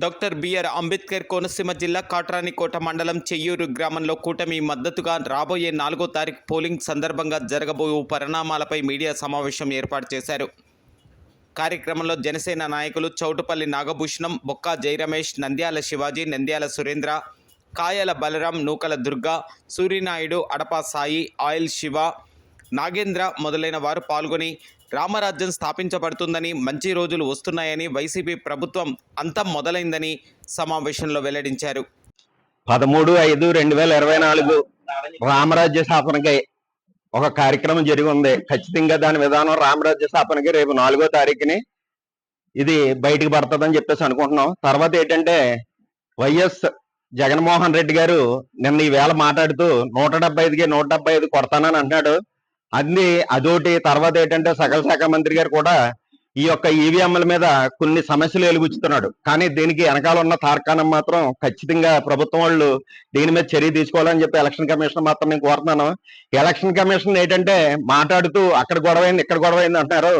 Doctor BR Ambedkar Konaseema జిల్లా కాట్రానికోట మండలం చెయ్యూరు గ్రామంలో కూటమి మద్దతుగా రాబోయే నాలుగో తారీఖు పోలింగ్ సందర్భంగా జరగబోయే పరిణామాలపై మీడియా సమావేశం ఏర్పాటు చేశారు. కార్యక్రమంలో జనసేన నాయకులు చౌటుపల్లి నాగభూషణం బొక్కా జయరమేష్ నంద్యాల శివాజీ నంద్యాల సురేంద్ర కాయల బలరాం నూకల దుర్గా సూర్యనాయుడు అడపా సాయి ఆయిల్ శివ నాగేంద్ర మొదలైన వారు పాల్గొని రామరాజ్యం స్థాపించబడుతుందని మంచి రోజులు వస్తున్నాయని వైసీపీ ప్రభుత్వం అంతం మొదలైందని సమావేశంలో వెల్లడించారు. పదమూడు ఐదు రెండు వేల ఇరవై నాలుగు రామరాజ్య స్థాపనకై ఒక కార్యక్రమం జరిగి ఉంది ఖచ్చితంగా దాని విధానం రామరాజ్య స్థాపనకి రేపు నాలుగో తారీఖుని ఇది బయటికి పడుతుందని చెప్పేసి అనుకుంటున్నాం. తర్వాత ఏంటంటే వైఎస్ జగన్మోహన్ రెడ్డి గారు నిన్న ఈ వేళ మాట్లాడుతూ నూట డెబ్బై ఐదుకి నూట డెబ్బై ఐదు కొడతానని అంటున్నాడు. అన్ని అదోటి తర్వాత ఏంటంటే సకల శాఖ మంత్రి గారు కూడా ఈ యొక్క ఈవీఎంల మీద కొన్ని సమస్యలు వెలుగుచ్చుతున్నాడు కానీ దీనికి వెనకాల ఉన్న తార్కాణం మాత్రం ఖచ్చితంగా ప్రభుత్వం వాళ్ళు దీని మీద చర్య తీసుకోవాలని చెప్పి ఎలక్షన్ కమిషన్ మాత్రం నేను కోరుతున్నాను. ఎలక్షన్ కమిషన్ ఏంటంటే మాట్లాడుతూ అక్కడ గొడవైంది ఇక్కడ గొడవైంది అంటున్నారు.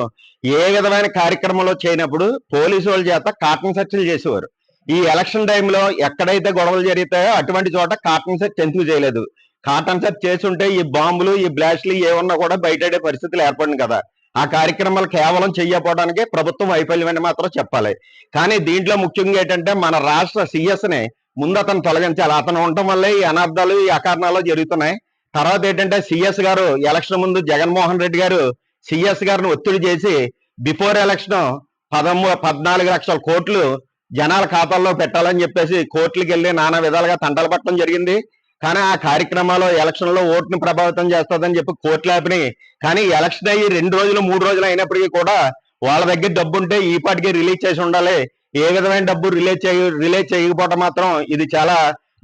ఏ విధమైన కార్యక్రమంలో చేయనప్పుడు పోలీసు వాళ్ళ చేత కాటన్ సెర్చ్లు చేసేవారు. ఈ ఎలక్షన్ టైంలో ఎక్కడైతే గొడవలు జరిగితే అటువంటి చోట కాటన్ సెర్చ్ ఎందుకు చేయలేదు? కాటన్ సెర్చ్ చేస్తుంటే ఈ బాంబులు ఈ బ్లాస్ట్లు ఏమన్నా కూడా బయటడే పరిస్థితులు ఏర్పడింది కదా. ఆ కార్యక్రమాలు కేవలం చేయకపోవడానికి ప్రభుత్వం వైఫల్యం అని మాత్రం చెప్పాలి. కానీ దీంట్లో ముఖ్యంగా ఏంటంటే మన రాష్ట్ర సిఎస్ని ముందు అతను తొలగించాలి. అతను ఉండటం వల్లే ఈ అనార్థాలు ఈ అకారణాలు జరుగుతున్నాయి. తర్వాత ఏంటంటే సిఎస్ గారు ఎలక్షన్ ముందు జగన్మోహన్ రెడ్డి గారు సిఎస్ గారిని ఒత్తిడి చేసి బిఫోర్ ఎలక్షన్ పదమూ పద్నాలుగు లక్షల కోట్లు జనాల ఖాతాల్లో పెట్టాలని చెప్పేసి కోర్టులకు వెళ్ళి నానా విధాలుగా తంటలు పట్టడం జరిగింది. కానీ ఆ కార్యక్రమాలు ఎలక్షన్లో ఓటును ప్రభావితం చేస్తుందని చెప్పి కోర్టులు ఆపినాయి కానీ ఎలక్షన్ అయ్యి రెండు రోజులు మూడు రోజులు అయినప్పటికీ కూడా వాళ్ళ దగ్గర డబ్బు ఉంటే ఈ పాటికి రిలీజ్ చేసి ఉండాలి. ఏ విధమైన డబ్బు రిలీజ్ చేయ రిలీజ్ చేయకపోవడం మాత్రం ఇది చాలా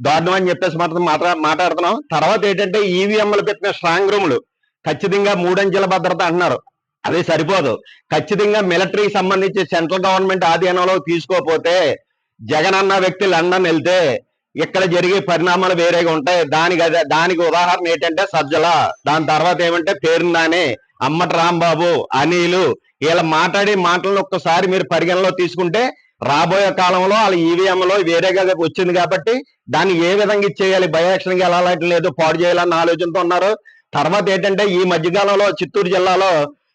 దారుణం అని చెప్పేసి మాత్రం మాట్లా మాట్లాడుతున్నాం. తర్వాత ఏంటంటే ఈవీఎంలు పెట్టిన స్ట్రాంగ్ రూములు ఖచ్చితంగా మూడంచెల భద్రత అంటున్నారు. అది సరిపోదు. ఖచ్చితంగా మిలిటరీకి సంబంధించి సెంట్రల్ గవర్నమెంట్ ఆధీనంలో తీసుకోకపోతే జగన్ అన్న వ్యక్తి లండన్ వెళ్తే ఇక్కడ జరిగే పరిణామాలు వేరేగా ఉంటాయి. దానికి అదే దానికి ఉదాహరణ ఏంటంటే సజ్జల. దాని తర్వాత ఏమంటే పేరుందాని అమ్మటి రాంబాబు అనిలు. వీళ్ళ మాట్లాడే మాటలను ఒక్కసారి మీరు పరిగణలో తీసుకుంటే రాబోయే కాలంలో వాళ్ళ ఈవీఎంలో వేరేగా వచ్చింది కాబట్టి దాన్ని ఏ విధంగా ఇచ్చేయాలి బయోక్షన్గా ఎలా లేదు? పాడు చేయాలన్న ఆలోచనతో ఉన్నారు. తర్వాత ఏంటంటే ఈ మధ్యకాలంలో చిత్తూరు జిల్లాలో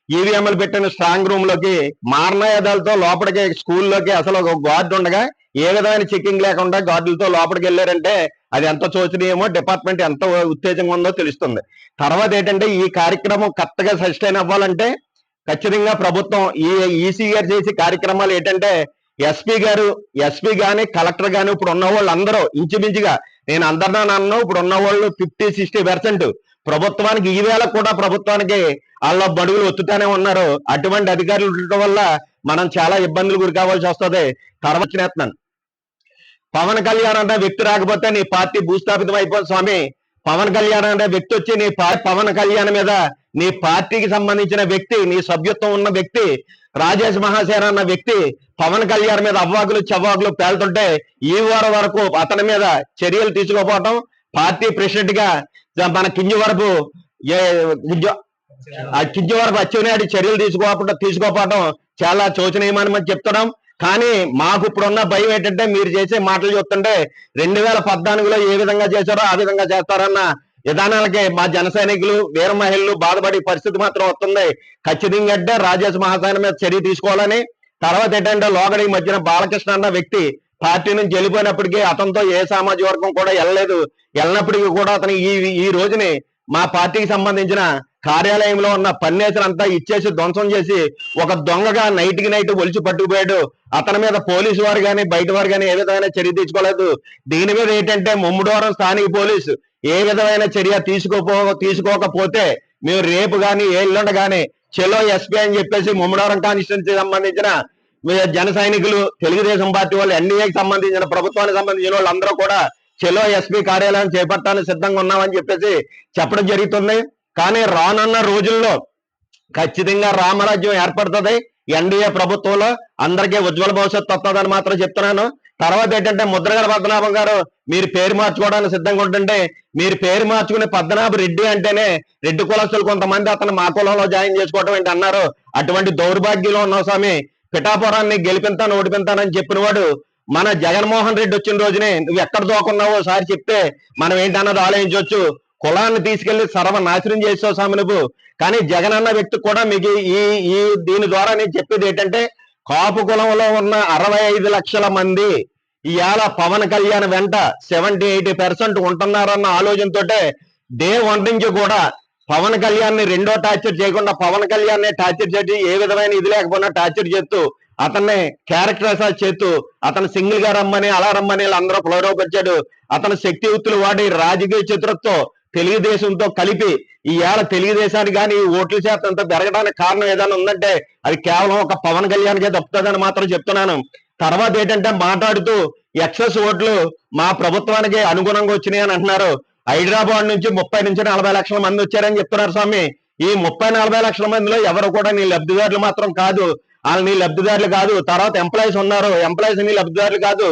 ఈవీఎంలు పెట్టిన స్ట్రాంగ్ రూమ్లోకి మారణాయుధాలతో లోపలికి స్కూల్లోకి అసలు ఒక గార్డు ఉండగా ఏ విధమైన చెకింగ్ లేకుండా గార్డులతో లోపలికి వెళ్ళారంటే అది ఎంత శోచనీయమో డిపార్ట్మెంట్ ఎంత ఉత్తేజంగా ఉందో తెలుస్తుంది. తర్వాత ఏంటంటే ఈ కార్యక్రమం కరెక్ట్గా సస్టైన్ అవ్వాలంటే ఖచ్చితంగా ప్రభుత్వం ఈ ఈసీ గారు చేసే కార్యక్రమాలు ఏంటంటే ఎస్పీ గారు ఎస్పీ గాని కలెక్టర్ గాని ఇప్పుడు ఉన్న వాళ్ళు అందరూ ఇంచుమించుగా నేను అందరినా నన్ను ఇప్పుడు ఉన్న వాళ్ళు ఫిఫ్టీ సిక్స్టీ పర్సెంట్ ప్రభుత్వానికి ఈ వేళ కూడా ప్రభుత్వానికి వాళ్ళ బడుగులు ఒత్తుతానే ఉన్నారు. అటువంటి అధికారులు ఉండటం వల్ల మనం చాలా ఇబ్బందులు గురి కావాల్సి వస్తుంది. తర్వాత పవన్ కళ్యాణ్ అనే వ్యక్తి రాకపోతే నీ పార్టీ భూస్థాపితం అయిపోయింది స్వామి. పవన్ కళ్యాణ్ అనే వ్యక్తి వచ్చి నీ పవన్ కళ్యాణ్ మీద నీ పార్టీకి సంబంధించిన వ్యక్తి నీ సభ్యత్వం ఉన్న వ్యక్తి రాజేష్ మహాసేన అన్న వ్యక్తి పవన్ కళ్యాణ్ మీద అవ్వాకులు చవ్వాకులు పేలుతుంటే ఈ వారం వరకు అతని మీద చర్యలు తీసుకోపోవటం పార్టీ ప్రెసిడెంట్గా మన కింది వరకు ఏ ఆ వరకు అచ్చెన్నాయుడు చర్యలు తీసుకోకుండా తీసుకోకపోవడం చాలా శోచనీయమని మనం చెప్తున్నాం. కానీ మాకు ఇప్పుడున్న భయం ఏంటంటే మీరు చేసే మాటలు చూస్తుంటే రెండు వేల పద్నాలుగులో ఏ విధంగా చేశారో ఆ విధంగా చేస్తారన్న విధానాలకి మా జన సైనికులు వీర మహిళలు బాధపడే పరిస్థితి మాత్రం వస్తుంది. ఖచ్చితంగా అంటే రాజేష్ మహాసాయన మీద చర్య తీసుకోవాలని తర్వాత ఏంటంటే లోగడి మధ్యన బాలకృష్ణ అన్న వ్యక్తి పార్టీ నుంచి వెళ్ళిపోయినప్పటికీ అతనితో ఏ సామాజిక వర్గం కూడా వెళ్ళలేదు. వెళ్ళినప్పటికీ కూడా అతను ఈ ఈ రోజుని మా పార్టీకి సంబంధించిన కార్యాలయంలో ఉన్న పన్నేసులంతా ఇచ్చేసి ధ్వంసం చేసి ఒక దొంగగా నైట్కి నైట్ ఒలిచి పట్టుకుపోయాడు. అతని మీద పోలీసు వారు కానీ బయట వారు కానీ ఏ విధమైన చర్య తీసుకోలేదు. దీని మీద ఏంటంటే ముమ్మడోరం స్థానిక పోలీసు ఏ విధమైన చర్య తీసుకోపో తీసుకోకపోతే మేము రేపు కానీ ఏళ్ళుండ కానీ చెలో ఎస్పీ అని చెప్పేసి ముమ్మడోరం కాన్స్టిట్యూన్సీ సంబంధించిన మీ జన సైనికులు తెలుగుదేశం పార్టీ వాళ్ళు ఎన్డీఏకి సంబంధించిన ప్రభుత్వానికి సంబంధించిన వాళ్ళందరూ కూడా చెలో ఎస్పీ కార్యాలయం చేపట్టాలని సిద్ధంగా ఉన్నామని చెప్పేసి చెప్పడం జరుగుతుంది. కానీ రానున్న రోజుల్లో ఖచ్చితంగా రామరాజ్యం ఏర్పడుతుంది. ఎన్డీఏ ప్రభుత్వంలో అందరికీ ఉజ్వల భవిష్యత్తు వస్తుందని మాత్రం చెప్తున్నాను. తర్వాత ఏంటంటే ముద్రగడ పద్మనాభం గారు మీరు పేరు మార్చుకోవడానికి సిద్ధంగా ఉంటుంటే మీరు పేరు మార్చుకునే పద్మనాభ రెడ్డి అంటేనే రెడ్డి కులస్తులు కొంతమంది అతను మా కులంలో జాయిన్ చేసుకోవడం ఏంటి అన్నారు. అటువంటి దౌర్భాగ్యంలో ఉన్న స్వామి. పిఠాపురాన్ని గెలిపింతాను ఓడిపింతానని చెప్పిన వాడు మన జగన్మోహన్ రెడ్డి వచ్చిన రోజునే నువ్వు ఎక్కడ దోకున్నావో ఒకసారి చెప్తే మనం ఏంటన్నది ఆలోచించవచ్చు. కులాన్ని తీసుకెళ్ళి సర్వనాశనం చేసావు స్వామి నువ్వు. కానీ జగన్ అన్న వ్యక్తి కూడా మీకు ఈ ఈ దీని ద్వారా నేను చెప్పేది ఏంటంటే కాపు కులంలో ఉన్న అరవై ఐదు లక్షల మంది ఇవాళ పవన్ కళ్యాణ్ వెంట సెవెంటీ ఎయిటీ పర్సెంట్ ఉంటున్నారన్న ఆలోచనతోటే డే వన్ నుంచి కూడా పవన్ కళ్యాణ్ని రెండో టార్చర్ చేయకుండా పవన్ కళ్యాణ్ని టార్చర్ చేసి ఏ విధమైన ఇది లేకపోయినా టార్చర్ చేస్తూ అతన్ని క్యారెక్టర్ చేస్తూ అతను సింగిల్గా రమ్మని అలా రమ్మని అందరూ పునరుపరిచాడు అతను శక్తియుక్తులు వాడి రాజకీయ చిత్రతో తెలుగుదేశంతో కలిపి ఈ ఏళ తెలుగుదేశానికి కానీ ఓట్ల శాతం అంతా పెరగడానికి కారణం ఏదైనా ఉందంటే అది కేవలం ఒక పవన్ కళ్యాణ్కే తప్పుతుందని మాత్రం చెప్తున్నాను. తర్వాత ఏంటంటే మాట్లాడుతూ ఎక్సెస్ ఓట్లు మా ప్రభుత్వానికి అనుగుణంగా వచ్చినాయి అని అంటున్నారు. హైదరాబాద్ నుంచి ముప్పై నుంచి నలభై లక్షల మంది వచ్చారని చెప్తున్నారు స్వామి. ఈ ముప్పై నలభై లక్షల మందిలో ఎవరు కూడా నీ లబ్ధిదారులు మాత్రం కాదు. వాళ్ళు నీ లబ్ధిదారులు కాదు. తర్వాత ఎంప్లాయీస్ ఉన్నారు. ఎంప్లాయీస్ నీ లబ్ధిదారులు కాదు.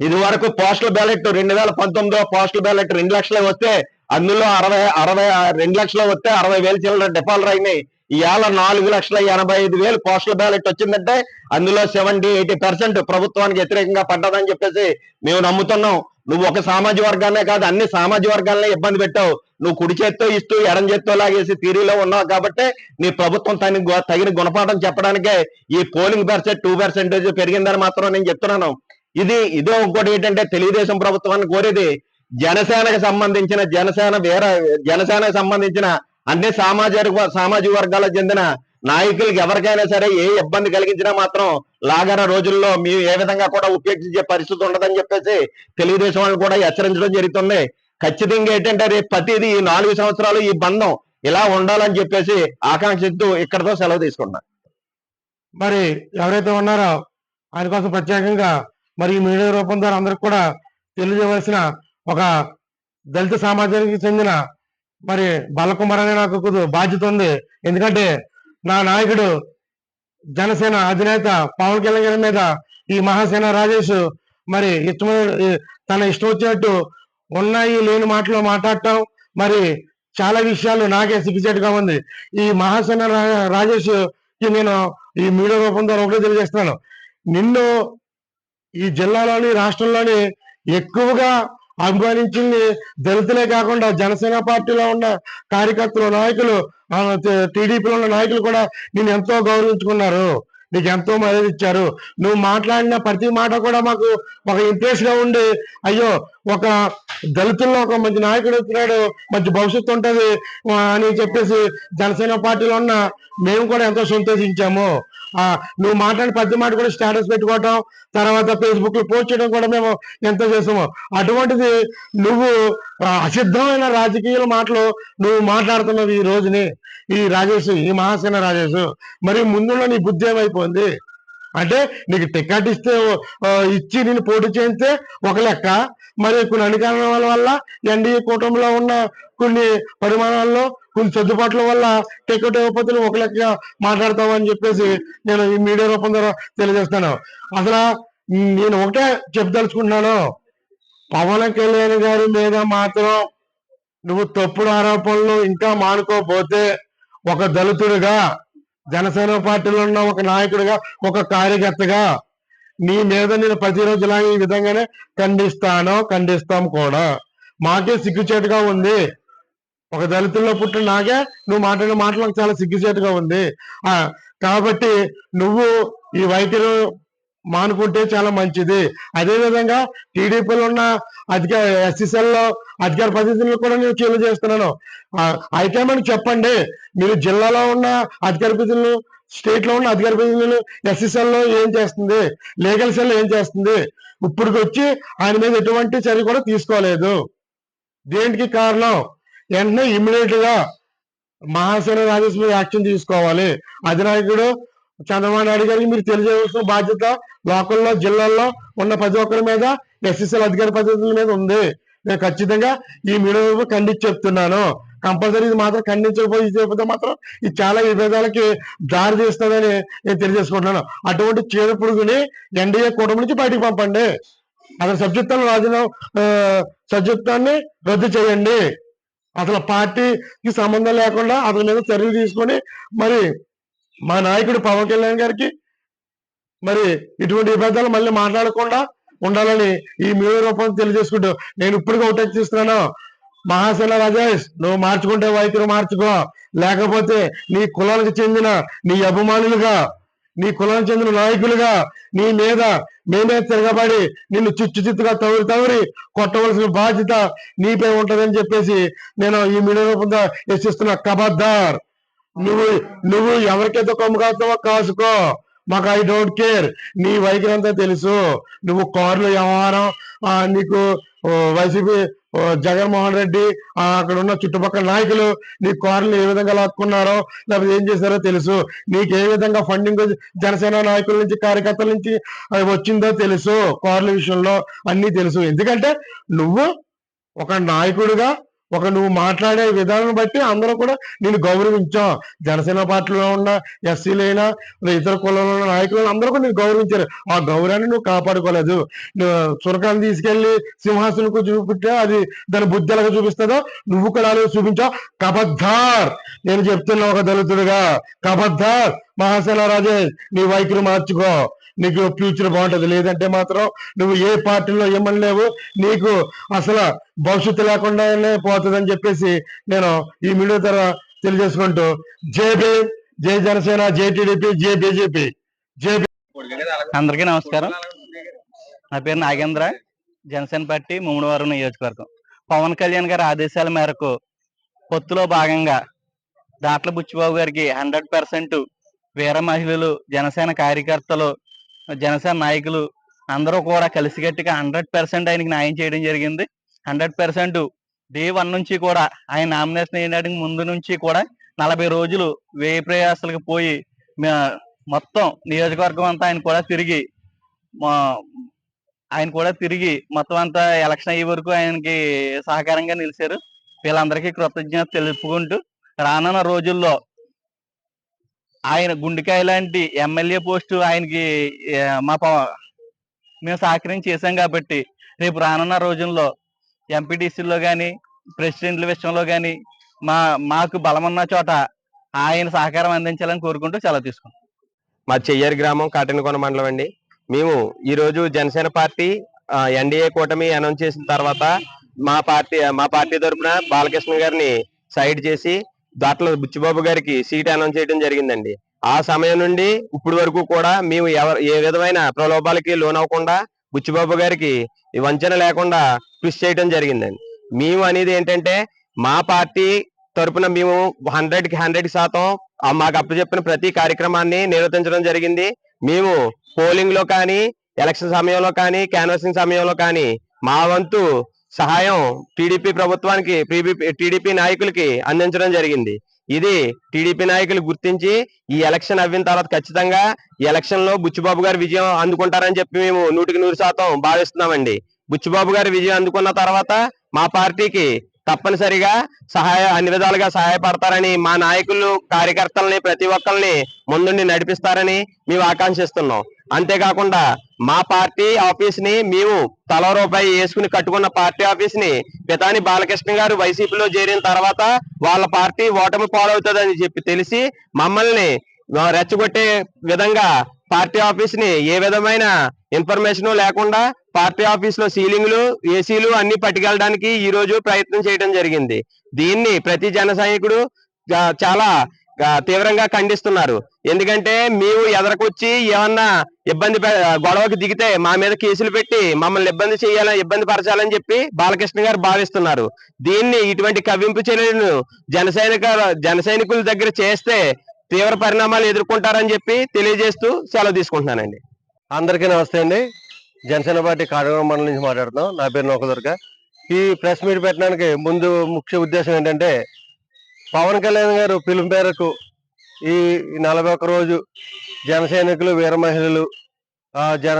ఇది వరకు పోస్టల్ బ్యాలెట్ రెండు వేల పంతొమ్మిదో పోస్టల్ బ్యాలెట్ రెండు లక్షలు వస్తే అందులో అరవై అరవై రెండు లక్షలు వస్తే అరవై వేలు చిల్లర డిఫాల్టర్ అయినాయి. ఇవాళ నాలుగు లక్షల ఎనభై ఐదు వేలు పోస్టల్ బ్యాలెట్ వచ్చిందంటే అందులో సెవెంటీ ఎయిటీ పర్సెంట్ ప్రభుత్వానికి వ్యతిరేకంగా పడ్డదని చెప్పేసి మేము నమ్ముతున్నాం. నువ్వు ఒక సామాజిక వర్గాన్నే కాదు అన్ని సామాజిక వర్గాలనే ఇబ్బంది పెట్టావు. నువ్వు కుడి చేత్తో ఇస్తూ ఎడం చేత్తో లాగేసి తీరీలో ఉన్నావు కాబట్టి నీ ప్రభుత్వం తగిన తగిన గుణపాఠం చెప్పడానికే ఈ పోలింగ్ పర్సెంట్ టూ పర్సెంటేజ్ పెరిగిందని మాత్రం నేను చెప్తున్నాను. ఇది ఇదో ఇంకోటి ఏంటంటే తెలుగుదేశం ప్రభుత్వాన్ని కోరేది జనసేనకు సంబంధించిన జనసేన వేరే జనసేనకు సంబంధించిన అన్ని సామాజిక సామాజిక వర్గాలకు చెందిన నాయకులకి ఎవరికైనా సరే ఏ ఇబ్బంది కలిగించినా మాత్రం లాగర రోజుల్లో మేము ఏ విధంగా కూడా ఉపేక్షించే పరిస్థితి ఉండదని చెప్పేసి తెలుగుదేశం వాళ్ళు కూడా హెచ్చరించడం జరుగుతుంది. ఖచ్చితంగా ఏంటంటే రేపు ప్రతిదీ ఈ నాలుగు సంవత్సరాలు ఈ బంధం ఇలా ఉండాలని చెప్పేసి ఆకాంక్షిస్తూ ఇక్కడతో సెలవు తీసుకున్నా మరి ఎవరైతే ఉన్నారో ఆయన కోసం ప్రత్యేకంగా మరి మీడియా రూపం ద్వారా అందరికి కూడా తెలియజేయవలసిన ఒక దళిత సమాజానికి చెందిన మరి బాలకుమార్ అనే నాకు బాధ్యత ఉంది. ఎందుకంటే నా నాయకుడు జనసేన అధినేత పవన్ కళ్యాణ్ గారి మీద ఈ మహాసేన రాజేష్ మరి ఇష్టం తన ఇష్టం వచ్చినట్టు ఉన్నాయి లేని మాటలు మాట్లాడటం మరి చాలా విషయాలు నాకే సిగ్గుచేటుగా ఉంది. ఈ మహాసేన రా- రాజేష్కి నేను ఈ మీడియా రూపం ద్వారా ఒకటే తెలియజేస్తున్నాను నిన్ను ఈ జిల్లాలోని రాష్ట్రంలోని ఎక్కువగా ఆహ్వానించింది దళితులే కాకుండా జనసేన పార్టీలో ఉన్న కార్యకర్తలు నాయకులు టీడీపీలో ఉన్న నాయకులు కూడా నేను ఎంతో గౌరవించుకున్నారు. నీకు ఎంతో మర్యాద ఇచ్చారు. నువ్వు మాట్లాడిన ప్రతి మాట కూడా మాకు ఒక ఇంట్రెస్ట్గా ఉండి అయ్యో ఒక దళితుల్లో ఒక మంచి నాయకుడు వచ్చినాడు మంచి భవిష్యత్తు ఉంటది అని చెప్పేసి జనసేన పార్టీలో ఉన్న మేము కూడా ఎంతో సంతోషించాము. ఆ నువ్వు మాట్లాడిన ప్రతి మాట కూడా స్టేటస్ పెట్టుకోవటం తర్వాత ఫేస్బుక్లో పోస్ట్ చేయడం కూడా మేము ఎంతో చేస్తాము అటువంటిది నువ్వు అసిద్ధమైన రాజకీయ మాటలు నువ్వు మాట్లాడుతున్నావు ఈ రోజుని. ఈ రాజేష్ ఈ మహాసేన రాజేష్ మరి ముందులో నీ బుద్ధి ఏమైపోయింది? అంటే నీకు టికెట్ ఇస్తే ఇచ్చి నేను పోటీ చేస్తే ఒక లెక్క. మరి కొన్ని అనుకరణల వల్ల ఎన్డీఏ కూటమిలో ఉన్న కొన్ని పరిమాణాల్లో కొన్ని సర్దుబాట్ల వల్ల టికెట్ ఇవ్వకపోతే ఒక లెక్క మాట్లాడతావు అని చెప్పేసి నేను ఈ మీడియా రూపం ద్వారా తెలియజేస్తాను అసలు నేను ఒకటే చెప్పదలుచుకుంటున్నాను. పవన్ కళ్యాణ్ గారి మీద మాత్రం నువ్వు తప్పుడు ఆరోపణలు ఇంకా మానుకోపోతే ఒక దళితుడిగా జనసేన పార్టీలో ఉన్న ఒక నాయకుడిగా ఒక కార్యకర్తగా నీ మీద నేను ప్రతిరోజు ఇలాగే ఈ విధంగానే ఖండిస్తాను ఖండిస్తాం కూడా. మాకే సిగ్గుచేటుగా ఉంది. ఒక దళితుల్లో పుట్టిన నాకే నువ్వు మాట్లాడిన మాటలకు చాలా సిగ్గుచేటుగా ఉంది. కాబట్టి నువ్వు ఈ వైఖరి మానుకుంటే చాలా మంచిది. అదే విధంగా టీడీపీలో ఉన్న అధికార ఎస్ఎస్ఎల్లో అధికార ప్రతినిధులు కూడా నేను చేలు చేస్తున్నాను. అయితే హైకమాండ్ చెప్పండి? మీరు జిల్లాలో ఉన్న అధికార ప్రతినిధులు స్టేట్లో ఉన్న అధికార ప్రతినిధులు ఎస్ఎస్ఎల్లో ఏం చేస్తుంది? లీగల్ సెల్ ఏం చేస్తుంది? ఇప్పుడు వచ్చి ఆయన మీద ఎటువంటి చర్య కూడా తీసుకోలేదు. దేనికి కారణం? వెంటనే ఇమ్మీడియట్గా మహాసేన రాజేష్ మీద యాక్షన్ తీసుకోవాలి. అధినాయకుడు చంద్రబాబు నాయుడు గారికి మీరు తెలియజేయవలసిన బాధ్యత లోకల్లో జిల్లాల్లో ఉన్న ప్రతి ఒక్కరి మీద ఎస్ఎస్ఎల్ అధికార ప్రతినిధుల మీద ఉంది. నేను ఖచ్చితంగా ఈ మీడియా ఖండించి చెప్తున్నాను. కంపల్సరీ ఇది మాత్రం ఖండించకపోతే చెప్పితే చేయకపోతే మాత్రం ఇది చాలా విభేదాలకి దారి తీస్తుందని నేను తెలియజేసుకుంటున్నాను. అటువంటి చీడ పురుగుని ఎన్డీఏ కూటమి నుంచి బయటకు పంపండి. అతని సభ్యత్వాన్ని రాజీనామా సభ్యత్వాన్ని రద్దు చేయండి. అసలు పార్టీకి సంబంధం లేకుండా అతని మీద చర్యలు తీసుకొని మరి మా నాయకుడు పవన్ కళ్యాణ్ గారికి మరి ఇటువంటి విభేదాలు మళ్ళీ మాట్లాడకుండా ఉండాలని ఈ మీడియా రూపం తెలియజేసుకుంటూ నేను ఇప్పుడు ఒకటే చూస్తున్నాను మహాసేన రాజేష్ నువ్వు మార్చుకుంటే వైఖరి మార్చుకో. లేకపోతే నీ కులానికి చెందిన నీ అభిమానులుగా నీ కులానికి చెందిన నాయకులుగా నీ మీద మేమే తిరగబడి నిన్ను చిచ్చు చిత్తుగా తవరి తవరి కొట్టవలసిన బాధ్యత నీపై ఉంటదని చెప్పేసి నేను ఈ మీడియా రూపంగా హెచ్చిస్తున్నా కబద్దార్ నువ్వు నువ్వు ఎవరికైతే కొమ్ము కాస్తావో కాసుకో. మాకు ఐ డోంట్ కేర్. నీ వైఖరి అంతా తెలుసు. నువ్వు కార్లు వ్యవహారం నీకు వైసీపీ జగన్మోహన్ రెడ్డి అక్కడ ఉన్న చుట్టుపక్కల నాయకులు నీ కార్లు ఏ విధంగా లాక్కున్నారో లేకపోతే ఏం చేశారో తెలుసు. నీకు ఏ విధంగా ఫండింగ్ జనసేన నాయకుల నుంచి కార్యకర్తల నుంచి అది వచ్చిందో తెలుసు. కార్ల విషయంలో అన్ని తెలుసు. ఎందుకంటే నువ్వు ఒక నాయకుడిగా ఒక నువ్వు మాట్లాడే విధానం బట్టి అందరూ కూడా నేను గౌరవించాం. జనసేన పార్టీలో ఉన్న ఎస్సీలైనా ఇతర కులంలో ఉన్న నాయకులు అందరూ కూడా నేను గౌరవించారు. ఆ గౌరవాన్ని నువ్వు కాపాడుకోలేదు. చురకాన్ని తీసుకెళ్ళి సింహాసనకు చూపితే అది దాని బుద్ధి ఎలాగ చూపిస్తుందో నువ్వు కూడా అలాగే చూపించావు కబద్ధార్ నేను చెప్తున్నా ఒక దళితుడిగా. కబద్దార్! మహాసేన రాజేష్ నీ వైఖరి మార్చుకో. నీకు ఫ్యూచర్ బాగుంటది. లేదంటే మాత్రం నువ్వు ఏ పార్టీలో ఏమనలేవు. నీకు అసలు భవిష్యత్తు లేకుండానే పోతుందని చెప్పేసి నేను ఈ మీడియా ద్వారా తెలియజేసుకుంటూ జేబీ జై జనసేన జై టీడీపీ జై బీజేపీ. జేబీ అందరికీ నమస్కారం. నా పేరు నాగేంద్ర. జనసేన పార్టీ ముమ్మడివారం నియోజకవర్గం. పవన్ కళ్యాణ్ గారి ఆదేశాల మేరకు పొత్తులో భాగంగా దాట్ల బుచ్చిబాబు గారికి హండ్రెడ్ పర్సెంట్ వీర మహిళలు జనసేన కార్యకర్తలు జనసేన నాయకులు అందరూ కూడా కలిసికట్టుగా హండ్రెడ్ పర్సెంట్ ఆయనకి న్యాయం చేయడం జరిగింది. హండ్రెడ్ పర్సెంట్ డే వన్ నుంచి కూడా ఆయన నామినేషన్ వేయడానికి ముందు నుంచి కూడా నలభై రోజులు వ్యయ ప్రయాసాలకు పోయి మొత్తం నియోజకవర్గం అంతా ఆయన కూడా తిరిగి ఆయన కూడా తిరిగి మొత్తం అంతా ఎలక్షన్ అయ్యే వరకు ఆయనకి సహకారంగా నిలిచారు. వీళ్ళందరికీ కృతజ్ఞత తెలుపుకుంటూ రానున్న రోజుల్లో ఆయన గుండెకాయ లాంటి ఎమ్మెల్యే పోస్టు ఆయనకి మా మేము సహకరించి చేశాం కాబట్టి రేపు రానున్న రోజుల్లో ఎంపీటీసీలో కానీ ప్రెసిడెంట్ల విషయంలో కానీ మా మాకు బలమున్న చోట ఆయన సహకారం అందించాలని కోరుకుంటూ సెలవు తీసుకుంటాం మా చెయ్యారి గ్రామం కాటినకొన మండలం అండి. మేము ఈరోజు జనసేన పార్టీ ఎన్డీఏ కూటమి అనౌన్స్ చేసిన తర్వాత మా పార్టీ మా పార్టీ తరపున బాలకృష్ణ గారిని సైడ్ చేసి దాంట్లో బుచ్చిబాబు గారికి సీట్ అనౌన్స్ చేయడం జరిగిందండి. ఆ సమయం నుండి ఇప్పటి వరకు కూడా మేము ఎవరు ఏ విధమైన ప్రలోభాలకి లోనవ్వకుండా బుచ్చిబాబు గారికి వంచన లేకుండా కృషి చేయడం జరిగిందండి. మేము అనేది ఏంటంటే మా పార్టీ తరపున మేము హండ్రెడ్కి హండ్రెడ్ శాతం మాకు అప్పచెప్పిన ప్రతి కార్యక్రమాన్ని నిర్వర్తించడం జరిగింది. మేము పోలింగ్లో కానీ ఎలక్షన్ సమయంలో కానీ క్యాన్వాసింగ్ సమయంలో కానీ మా వంతు సహాయం టీడీపీ ప్రభుత్వానికి టీడీపీ నాయకులకి అందించడం జరిగింది. ఇది టీడీపీ నాయకులు గుర్తించి ఈ ఎలక్షన్ అవ్విన తర్వాత ఖచ్చితంగా ఈ ఎలక్షన్లో బుచ్చిబాబు గారు విజయం అందుకుంటారని చెప్పి మేము నూటికి నూరు శాతం భావిస్తున్నామండి. బుచ్చిబాబు గారు విజయం అందుకున్న తర్వాత మా పార్టీకి తప్పనిసరిగా సహాయ అన్ని విధాలుగా సహాయపడతారని మా నాయకులు కార్యకర్తల్ని ప్రతి ఒక్కరిని ముందుండి నడిపిస్తారని మేము ఆకాంక్షిస్తున్నాం. అంతేకాకుండా మా పార్టీ ఆఫీస్ని మేము తల రూపాయి వేసుకుని కట్టుకున్న పార్టీ ఆఫీస్ని పితాని బాలకృష్ణ గారు వైసీపీలో చేరిన తర్వాత వాళ్ళ పార్టీ ఓటమి పాలవుతుందని చెప్పి తెలిసి మమ్మల్ని రెచ్చగొట్టే విధంగా పార్టీ ఆఫీస్ని ఏ విధమైన ఇన్ఫర్మేషన్ లేకుండా పార్టీ ఆఫీస్లో సీలింగ్లు ఏసీలు అన్ని పట్టుకెళ్ళడానికి ఈ రోజు ప్రయత్నం చేయడం జరిగింది. దీన్ని ప్రతి జన చాలా తీవ్రంగా ఖండిస్తున్నారు. ఎందుకంటే మేము ఎదరకొచ్చి ఏమన్నా ఇబ్బంది గొడవకు దిగితే మా మీద కేసులు పెట్టి మమ్మల్ని ఇబ్బంది చేయాలని ఇబ్బంది పరచాలని చెప్పి బాలకృష్ణ గారు భావిస్తున్నారు. దీన్ని ఇటువంటి కవింపు చర్యలను జనసైనిక జనసైనికుల దగ్గర చేస్తే తీవ్ర పరిణామాలు ఎదుర్కొంటారని చెప్పి తెలియజేస్తూ సెలవు తీసుకుంటున్నానండి. అందరికీ నమస్తే అండి. జనసేన పార్టీ కాడగూడ మండలం నుంచి మాట్లాడుతున్నాం. నా పేరు నౌకదుర్గ. ఈ ప్రెస్ మీట్ పెట్టడానికి ముందు ముఖ్య ఉద్దేశం ఏంటంటే పవన్ కళ్యాణ్ గారు పిలుపు మేరకు ఈ నలభై ఒక్క రోజు జన సైనికులు వీర మహిళలు జన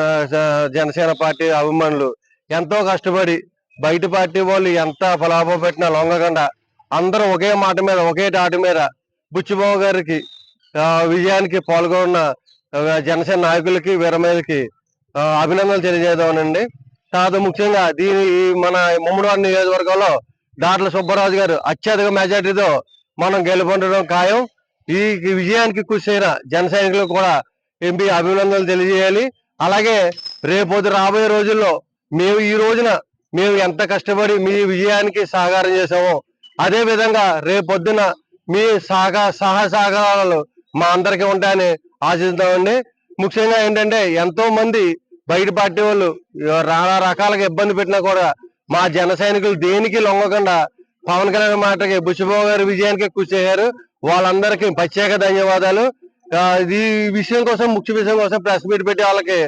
జనసేన పార్టీ అభిమానులు ఎంతో కష్టపడి బయట పార్టీ వాళ్ళు ఎంత ఫలాభం పెట్టినా లొంగకుండా అందరూ ఒకే మాట మీద ఒకే తాటి మీద బుచ్చిబాబు గారికి విజయానికి పాల్గొన్న జనసేన నాయకులకి వీరమహిళకి ఆ, అభినందనలు తెలియజేద్దామనండి. కాదు ముఖ్యంగా దీని మన ముమ్మడి నియోజకవర్గంలో దాట్ల సుబ్బరాజు గారు అత్యధిక మెజార్టీతో మనం గెలుపొందడం ఖాయం. ఈ విజయానికి కృషి అయిన జన సైనికులకు కూడా ఎంపీ అభినందనలు తెలియజేయాలి. అలాగే రేపొద్దు రాబోయే రోజుల్లో మేము ఈ రోజున మేము ఎంత కష్టపడి మీ విజయానికి సహకారం చేసామో అదే విధంగా రేపొద్దున మీ సహకా సహా సహకారాలు మా అందరికీ ఉంటాయని ఆశిస్తామండి ముఖ్యంగా ఏంటంటే ఎంతో మంది బయట పార్టీ వాళ్ళు నానా రకాలుగా ఇబ్బంది పెట్టినా కూడా మా జన సైనికులు దేనికి లొంగకుండా పవన్ కళ్యాణ్ మాటకి బుచ్చిబాబు గారి విజయానికి కృషి చేశారు. వాళ్ళందరికీ ప్రత్యేక ధన్యవాదాలు. ఈ విషయం కోసం ముఖ్య విషయం కోసం ప్రెస్ మీట్ పెట్టి వాళ్ళకి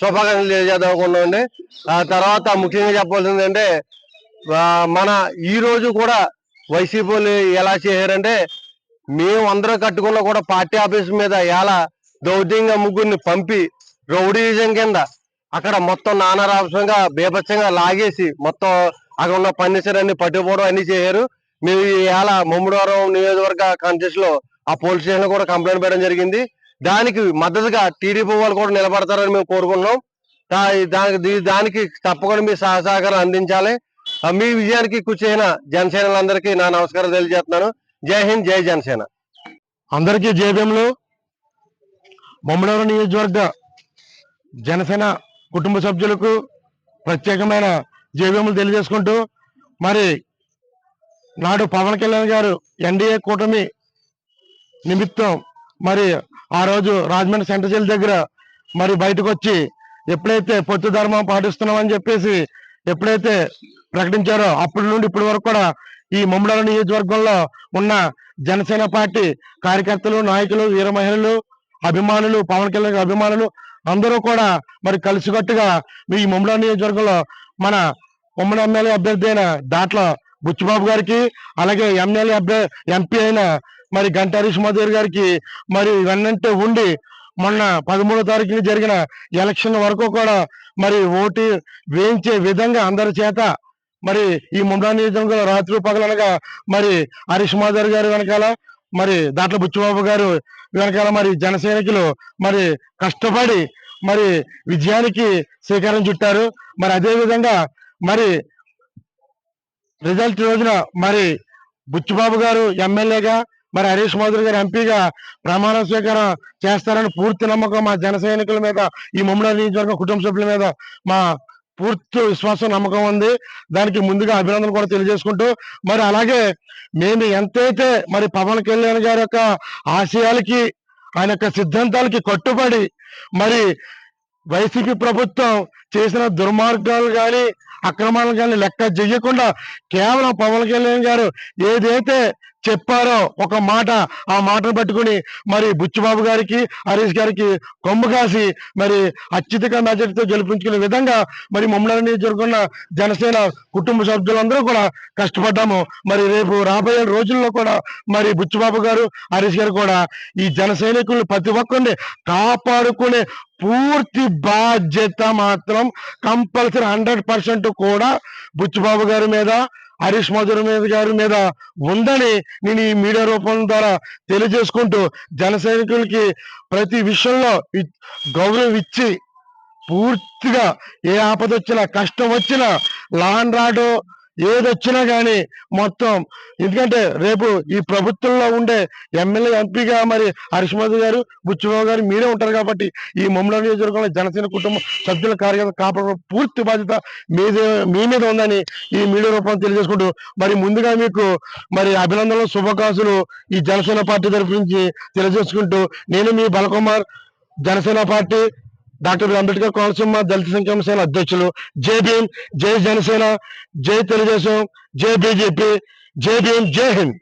శుభాకాంక్షలు తెలియజేద్దాం అనుకున్నామండి ఆ తర్వాత ముఖ్యంగా చెప్పాల్సింది అంటే మన ఈ రోజు కూడా వైసీపీ వాళ్ళు ఎలా చేశారంటే మేము అందరం కట్టుకున్న కూడా పార్టీ ఆఫీస్ మీద ఎలా దౌర్జంగా ముగ్గురిని పంపి రౌడీజం కింద అక్కడ మొత్తం నానా రాష్ట్రంగా బీభత్సంగా లాగేసి మొత్తం అక్కడ ఉన్న ఫర్నిచర్ అన్ని పట్టుకుపోవడం అన్ని చేశారు. మేము ఇవాళ ముమ్మడవరం నియోజకవర్గ కాన్షియస్లో ఆ పోలీస్ స్టేషన్ కూడా కంప్లైంట్ పెట్టడం జరిగింది. దానికి మద్దతుగా టీడీపీ వాళ్ళు కూడా నిలబడతారని మేము కోరుకున్నాం దానికి దానికి తప్పకుండా మీ సహ సహకారం అందించాలి. మీ విజయానికి కృషి జనసేనలందరికీ నా నమస్కారం తెలియజేస్తున్నాను. జై హింద్ జై జనసేన. అందరికీ జేబీఎంలో మమ్మడవరం నియోజకవర్గ జనసేన కుటుంబ సభ్యులకు ప్రత్యేకమైన జేబీఎంలు తెలియజేసుకుంటూ మరి నాడు పవన్ కళ్యాణ్ గారు ఎన్డీఏ కూటమి నిమిత్తం మరి ఆ రోజు రాజమండ్రి సెంటర్ జైలు దగ్గర మరి బయటకు వచ్చి ఎప్పుడైతే పొత్తు ధర్మం పాటిస్తున్నామని చెప్పేసి ఎప్పుడైతే ప్రకటించారో అప్పటి నుండి ఇప్పటి వరకు కూడా ఈ మమ్మడల నియోజకవర్గంలో ఉన్న జనసేన పార్టీ కార్యకర్తలు నాయకులు వీర మహిళలు అభిమానులు పవన్ కళ్యాణ్ అభిమానులు అందరూ కూడా మరి కలిసికట్టుగా ఈ ముమ్మడి నియోజకవర్గంలో మన ఉమ్మడి ఎమ్మెల్యే అభ్యర్థి అయిన దాట్ల బుచ్చిబాబు గారికి అలాగే ఎమ్మెల్యే అభ్యర్థి ఎంపీ అయిన మరి గంట హరీష్ మధుర్ గారికి మరి వెన్నంటే ఉండి మొన్న పదమూడో తారీఖున జరిగిన ఎలక్షన్ వరకు కూడా మరి ఓటు వేయించే విధంగా అందరి చేత మరి ఈ ముండా నియోజకవర్గంలో రాత్రి పగలనగా మరి హరీష్ మాధర్ గారు వెనకాల మరి దాట్ల బుచ్చిబాబు గారు వెనకాల మరి జనసైనికులు మరి కష్టపడి మరి విజయానికి శ్రీకారం చుట్టారు. మరి అదే విధంగా మరి రిజల్ట్ రోజున మరి బుచ్చిబాబు గారు ఎమ్మెల్యేగా మరి హరీష్ మోదీ గారు ఎంపీగా ప్రమాణ స్వీకారం చేస్తారని పూర్తి నమ్మకం మా జన సైనికుల మీద ఈ ముమ్మడి నియోజకవర్గం కుటుంబ సభ్యుల మీద మా పూర్తి విశ్వాసం నమ్మకం ఉంది. దానికి ముందుగా అభినందన కూడా తెలియజేసుకుంటూ మరి అలాగే మేము ఎంతైతే మరి పవన్ కళ్యాణ్ గారి యొక్క ఆశయాలకి ఆయన యొక్క సిద్ధాంతాలకి కట్టుబడి మరి వైసీపీ ప్రభుత్వం చేసిన దుర్మార్గాలు కానీ అక్రమాలు కానీ లెక్క చెయ్యకుండా కేవలం పవన్ కళ్యాణ్ గారు ఏదైతే చెప్పారో ఒక మాట. ఆ మాటను పట్టుకుని మరి బుచ్చిబాబు గారికి హరీష్ గారికి కొమ్ము కాసి మరి అత్యధిక మెజార్టీతో గెలిపించుకునే విధంగా మరి మమ్మల్ని జరుగుతున్న జనసేన కుటుంబ సభ్యులందరూ కూడా కష్టపడ్డాము. మరి రేపు రాబోయే రోజుల్లో కూడా మరి బుచ్చిబాబు గారు హరీష్ గారు కూడా ఈ జన సైనికులు ప్రతి ఒక్కరిని కాపాడుకునే పూర్తి బాధ్యత మాత్రం కంపల్సరీ హండ్రెడ్ పర్సెంట్ కూడా బుచ్చిబాబు గారి మీద హరీష్ మధుర మీద గారి మీద ఉందని నేను ఈ మీడియా రూపం ద్వారా తెలియజేసుకుంటూ జన సైనికులకి ప్రతి విషయంలో గౌరవం ఇచ్చి పూర్తిగా ఏ ఆపద వచ్చినా కష్టం వచ్చినా లాన్ రాడు ఏదొచ్చినా కానీ మొత్తం. ఎందుకంటే రేపు ఈ ప్రభుత్వంలో ఉండే ఎమ్మెల్యే ఎంపీగా మరి హరిష్మధు గారు బుచ్చిబాబు గారు మీరే ఉంటారు కాబట్టి ఈ మమ్మల నియోజకవర్గంలో జనసేన కుటుంబ సభ్యుల కార్యకర్త కాపాడ పూర్తి బాధ్యత మీదే మీ మీద ఉందని ఈ మీడియా రూపంలో తెలియజేసుకుంటూ మరి ముందుగా మీకు మరి అభినందనలు శుభాకాంక్షలు ఈ జనసేన పార్టీ తరఫు నుంచి తెలియజేసుకుంటూ నేను మీ బలకుమార్ జనసేన పార్టీ డాక్టర్ అంబేద్కర్ కోనసీమ దళిత సంక్షేమ సేన అధ్యక్షులు జై భీమ్ జై జనసేన జై తెలుగుదేశం జై బీజేపీ జై భీమ్ జై హింద్.